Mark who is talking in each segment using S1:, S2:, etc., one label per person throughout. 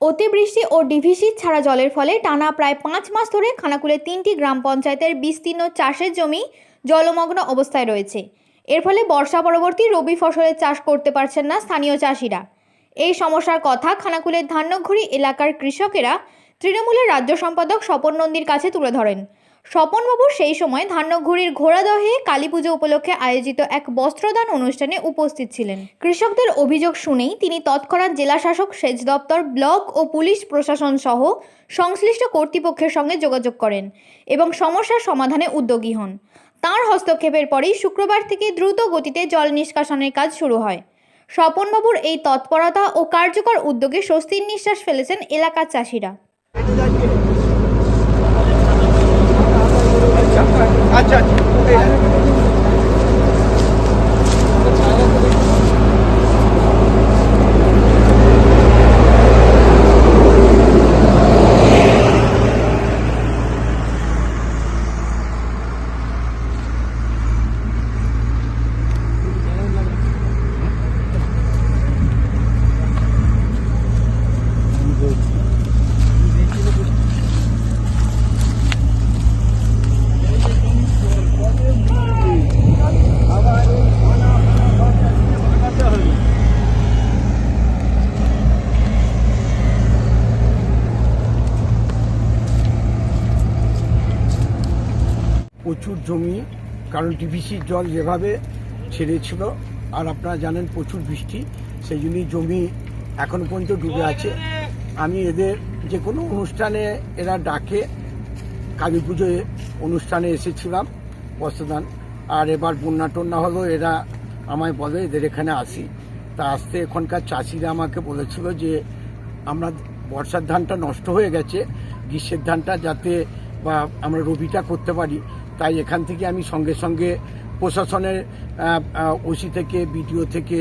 S1: অতিবৃষ্টি ও ডিভিসি ছাড়া জলের ফলে টানা প্রায় পাঁচ মাস ধরে খানাকুলের তিনটি গ্রাম পঞ্চায়েতের বিস্তীর্ণ চাষের জমি জলমগ্ন অবস্থায় রয়েছে। এর ফলে বর্ষা পরবর্তী রবি ফসলের চাষ করতে পারছেন না স্থানীয় চাষিরা। এই সমস্যার কথা খানাকুলের ধান্যঘড়ি এলাকার কৃষকেরা তৃণমূলের রাজ্য সম্পাদক স্বপন নন্দীর কাছে তুলে ধরেন। স্বপনবাবু সেই সময় ধান্যঘড়ির ঘোড়াদহে কালী পুজো উপলক্ষে আয়োজিত এক বস্ত্রদান অনুষ্ঠানে উপস্থিত ছিলেন। কৃষকদের অভিযোগ শুনেই তিনি তৎক্ষণাৎ জেলাশাসক সেচ দপ্তর, ব্লক ও পুলিশ প্রশাসন সহ সংশ্লিষ্ট কর্তৃপক্ষের সঙ্গে যোগাযোগ করেন এবং সমস্যার সমাধানে উদ্যোগী হন। তাঁর হস্তক্ষেপের পরেই শুক্রবার থেকে দ্রুত গতিতে জল নিষ্কাশনের কাজ শুরু হয়। স্বপনবাবুর এই তৎপরতা ও কার্যকর উদ্যোগে স্বস্তির নিঃশ্বাস ফেলেছেন এলাকার চাষিরা।
S2: 下去 প্রচুর জমি, কারণ ডিভিসির জল যেভাবে ছেড়েছিল, আর আপনারা জানেন প্রচুর বৃষ্টি, সেই জন্যই জমি এখন পর্যন্ত ডুবে আছে। আমি এদের যে কোনো অনুষ্ঠানে এরা ডাকে, কালী পুজোয় অনুষ্ঠানে এসেছিলাম, বস্ত্রদান। আর এবার বন্যা টন্যা হলো এরা আমায় বলে, এদের এখানে আসি। তা আসতে এখনকার চাষিরা আমাকে বলেছিল যে, আমরা বর্ষার ধানটা নষ্ট হয়ে গেছে, গ্রীষ্মের ধানটা যাতে বা আমরা রবিটা করতে পারি। তাই এখান থেকে আমি সঙ্গে সঙ্গে প্রশাসনের ওসি থেকে, বিডিও থেকে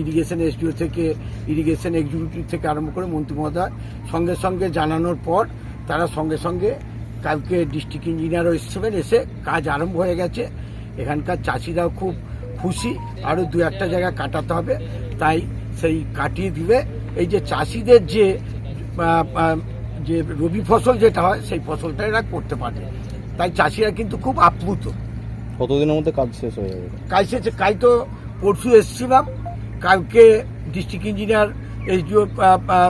S2: ইরিগেশন এসডিও থেকে, ইরিগেশন এক্সিকিউটিভ থেকে আরম্ভ করে মন্ত্রী মহোদয়, সঙ্গে সঙ্গে জানানোর পর তারা সঙ্গে সঙ্গে কালকে ডিস্ট্রিক্ট ইঞ্জিনিয়ারও এসেছিলেন এসে কাজ আরম্ভ হয়ে গেছে। এখানকার চাষিরাও খুব খুশি, আরও দু একটা জায়গা কাটাতে হবে। তাই সেই কাটিয়ে দিলে এই যে চাষিদের যে যে রবি ফসল যেটা হয়, সেই ফসলটা এরা করতে পারবে। তাই চাষিরা কিন্তু খুব আপ্লুত।
S3: কতদিনের মধ্যে কাজ শেষ হয়ে যাবে?
S2: কাজ শেষে কাজ তো পরশু এসেছিলাম কালকে ডিস্ট্রিক্ট ইঞ্জিনিয়ার এসডিও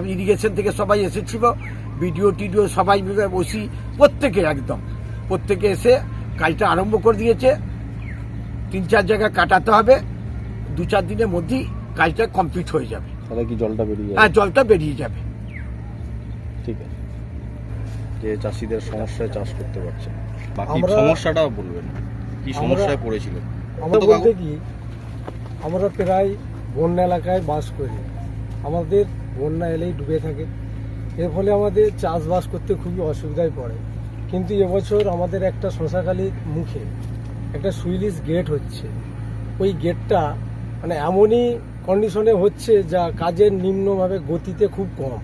S2: ইরিগেশন থেকে সবাই এসেছিল। বিডিও টিডিও সবাই মিলে বসি প্রত্যেকে একদম। প্রত্যেকে এসে কাজটা আরম্ভ করে দিয়েছে। তিন চার জায়গায় কাটাতে হবে। দু চার দিনের মধ্যেই কাজটা কমপ্লিট হয়ে যাবে।
S3: তাহলে কি জলটা বেরিয়ে
S2: হ্যাঁ
S3: যাবে
S2: জলটা বেরিয়ে যাবে।
S3: ঠিক আছে। যে চাষিদের সমস্যায় চাষ করতে পারছে না। বাকি
S4: আমরা-
S3: সমস্যাটা বলবেন কি
S4: আমরা-
S3: সমস্যায় পড়েছিলেন?
S4: আমরা বলতে
S3: কাকু?
S4: কি আমরা প্রায় বন্যা এলাকায় বাস করি। আমাদের বন্যা এলেই ডুবে থাকে। এর ফলে আমাদের চাষবাস করতে খুবই অসুবিধায় পড়ে। কিন্তু এবছর আমাদের একটা শশাখালির মুখে একটা সুইলিশ গেট হচ্ছে। ওই গেটটা মানে এমনই কন্ডিশনে হচ্ছে যা কাজের নিম্নভাবে গতিতে খুব কম।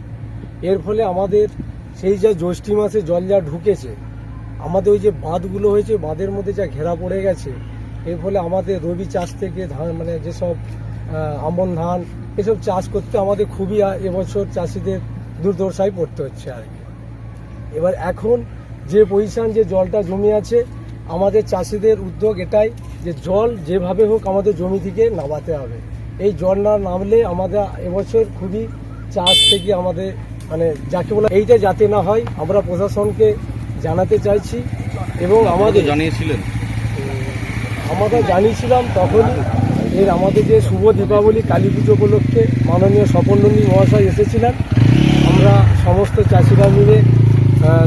S4: এর ফলে আমাদের সেই যা জ্যৈষ্ঠী মাসে জল যা ঢুকেছে আমাদের ওই যে বাঁধগুলো হয়েছে, বাঁধের মধ্যে যা ঘেরা পড়ে গেছে, এর ফলে আমাদের রবি চাষ থেকে ধান মানে যেসব আমন ধান, এসব চাষ করতে আমাদের খুবই এবছর চাষিদের দুর্দশায় পড়তে হচ্ছে আর কি। এবার এখন যে পজিশন যে জলটা জমি আছে, আমাদের চাষিদের উদ্যোগ এটাই যে জল যেভাবে হোক আমাদের জমি থেকে নামাতে হবে। এই জল না নামলে আমাদের এবছর খুবই চাষ থেকে আমাদের মানে যাকে বলে এইটা যাতে না হয়, আমরা প্রশাসনকে জানাতে চাইছি এবং আমাদের
S3: জানিয়েছিলেন।
S4: আমরা জানিয়েছিলাম তখনই এর আমাদের যে শুভ দীপাবলি কালী পুজো উপলক্ষে মাননীয় স্বপননন্দী মহাশয় এসেছিলেন। আমরা সমস্ত চাষিরা মিলে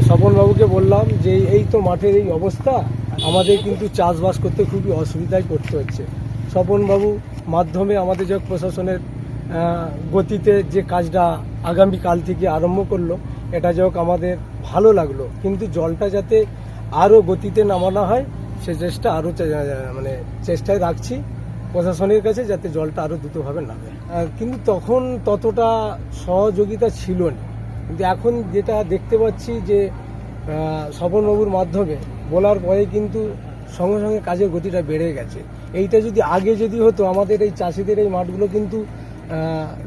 S4: স্বপনবাবুকে বললাম যে এই তো মাঠের এই অবস্থা আমাদের কিন্তু চাষবাস করতে খুবই অসুবিধায় পড়তে হচ্ছে। স্বপনবাবু মাধ্যমে আমাদের যে প্রশাসনের গতিতে যে কাজটা আগামী কাল থেকে আরম্ভ করল এটা যোগ আমাদের ভালো লাগল। কিন্তু জলটা যাতে আরও গতিতে নামানো হয়, সে চেষ্টা আরও মানে চেষ্টায় রাখছি প্রশাসনের কাছে যাতে জলটা আরও দ্রুতভাবে নামে। কিন্তু তখন ততটা সহযোগিতা ছিল না। কিন্তু এখন যেটা দেখতে পাচ্ছি যে স্বপনবাবুর মাধ্যমে বলার পরে কিন্তু সঙ্গে সঙ্গে কাজের গতিটা বেড়ে গেছে। এইটা যদি আগে যদি হতো, আমাদের এই চাষিদের এই মাঠগুলো কিন্তু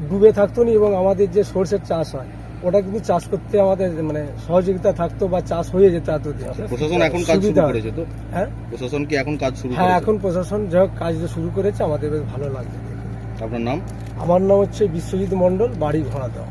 S4: ডুবে থাকতো না এবং আমাদের যে সর্ষের চাষ হয় ওটা কিন্তু চাষ করতে আমাদের মানে সহযোগিতা থাকতো বা চাষ হয়ে যেত এতদিন।
S3: প্রশাসন এখন কাজ শুরু করেছে তো?
S4: হ্যাঁ?
S3: প্রশাসন কি এখন কাজ শুরু
S4: হ্যাঁ এখন প্রশাসন যা কাজ শুরু করেছে আমাদের বেশ ভালো লাগছে।
S3: আপনার নাম?
S4: আমার নাম হচ্ছে বিশ্বজিৎ মণ্ডল বাড়ি ঘোড়া দেওয়া